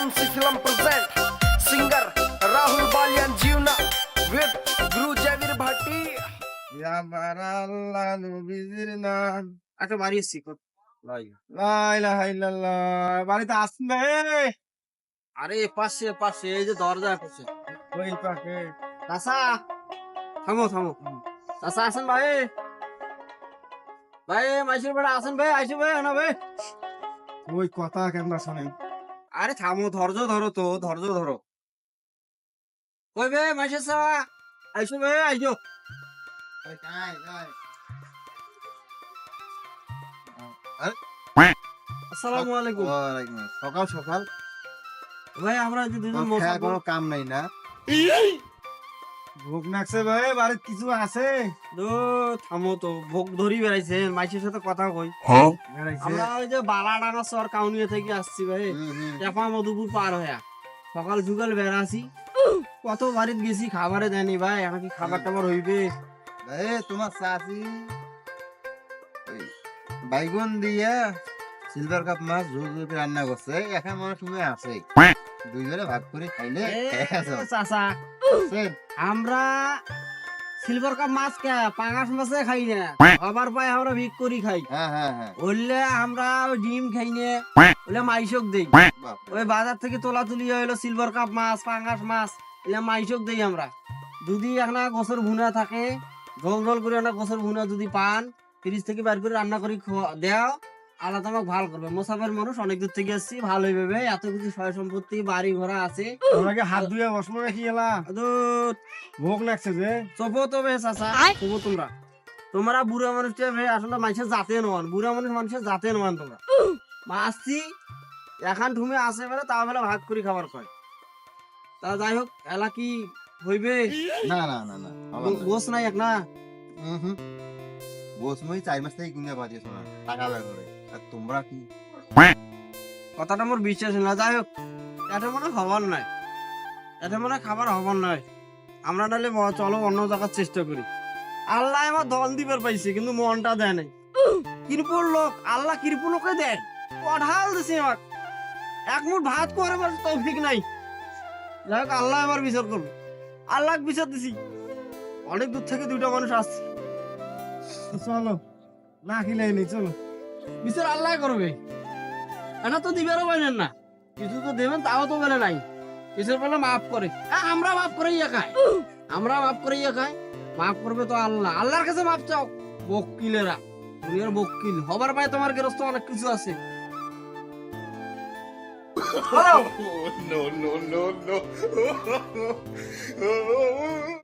MC Film present singer Rahul Balian Jivna with Guru Javir Bhatti. আমার আল্লাহ নবীজির নাম একটা বাড়ি এসছি লা ইলাহা ইল্লাল্লাহ বাড়িতে আসবে আরে পাশে পাশে এই যে দরজা পাশে ওই পাকে চাচা থামো থামো চাচা আসেন ভাই ভাই মাইসের বেড়া আসেন ভাই আইসো ভাই না ভাই ওই কথা কেন শোনেন আরে থামো ধৈর্য ধরো তো ধৈর্য ধরো। কই বে মাইসের সা আইসো বে আইসো। আসসালামু আলাইকুম। ওয়ালাইকুম সকাল সকাল। ভাই আমরা যে দুজন কোনো কাম নাই না। ভোগ নাকছে ভাই বাড়িতে কিছু আছে? তো থামো তো ভোগ ধরি বেড়াইছেন মাইসের সাথে কথা কই। বেড়াইছে। আমরা ওই যে বালাডাঙ্গা সর কাউনিয়া থেকে আসছি ভাই। চাপা মধুপুর পার হইয়া সকাল সকাল বেড়াছি। কত বাড়িত গেছি খাবারে দেয়নি ভাই এখন কি খাবার টাবার হইবে? এ তোমার চাচি বাইগুন দিয়া সিলভার কাপ মাছ ঝোল রান্না করছে এখন মনে সময় আছে। দুইজনে ভাগ করে খাইলে। চাচা আমরা সিলভার কাপ মাছ কে পাঙাশ মাছে খাই না। আবার পাই আমরা ভিক করি খাই। হ্যাঁ হ্যাঁ হ্যাঁ। বললে আমরা ডিম খাই না। বলে মাইশক দেই। ওই বাজার থেকে তোলা তুলি হইল সিলভার কাপ মাছ পাঙ্গাস মাছ। এলে মাইশক দেই আমরা। যদি একটা গোসর ভুনা থাকে জল জল করে একটা গোসর ভুনা যদি পান ফ্রিজ থেকে বের করে রান্না করে খাওয়া- দেও। আল্লাহ তোমাকে ভালো করবে। মোসাফের মানুষ অনেক দূর থেকে আসছি ভালো হইবে এত কিছু সয় সম্পত্তি বাড়ি ঘোড়া আছে। তোমাকে হাত ধুয়ে বসবো নাকি এলা? ভোগ লাগছে যে চপো তো বেশ আসা চপো তোমরা। তোমরা বুড়া মানুষটা ভাই আসলে মানুষের জাতে নন। বুড়া মানুষ মানুষের জাতে নন তোমরা। আসছি। এখন ঠুমে আসে বেলা তা বেলা ভাগ করে খাবার কয় তা যাই হোক এলা কি হইবে? না না না না। গোস নাই এক না? বস মই চার মাস থেকে কিনে পাঠিয়েছো না টাকা বের করে। আর তোমরা কি? কথাটা মোর বিশ্বাস না যাই হোক এটা মনে হবার নাই। এটা মনে খাবার হবার নয় আমরা নাহলে চলো অন্য জায়গার চেষ্টা করি। আল্লাহ আমার দল দিবার পাইছে কিন্তু মনটা দেয় নাই। কৃপর লোক আল্লাহ কৃপর লোকে দেয়? কঠাল দিছে আমার এক মুঠ ভাত করে আমার তৌফিক নাই। যাই হোক আল্লাহ আমার বিচার করবে। আল্লাহ বিচার দিছি। অনেক দূর থেকে দুইটা মানুষ আসছে। চলো না খিলে নি চলো। বিচার আল্লাহ করবে। এটা তো দিবারও পারেন না। কিছু তো দেবেন তাও তো বেলে নাই। কিছুর বেলা মাফ করে। আমরা মাফ করে ইয়ে খাই আমরা মাফ করে ইয়ে খাই মাফ করবে তো আল্লাহ। আল্লাহর কাছে মাফ চাও। বকিলেরা দুনিয়ার বকিল হবার পায় তোমার গেরস্ত অনেক কিছু আছে। No, no, no, no.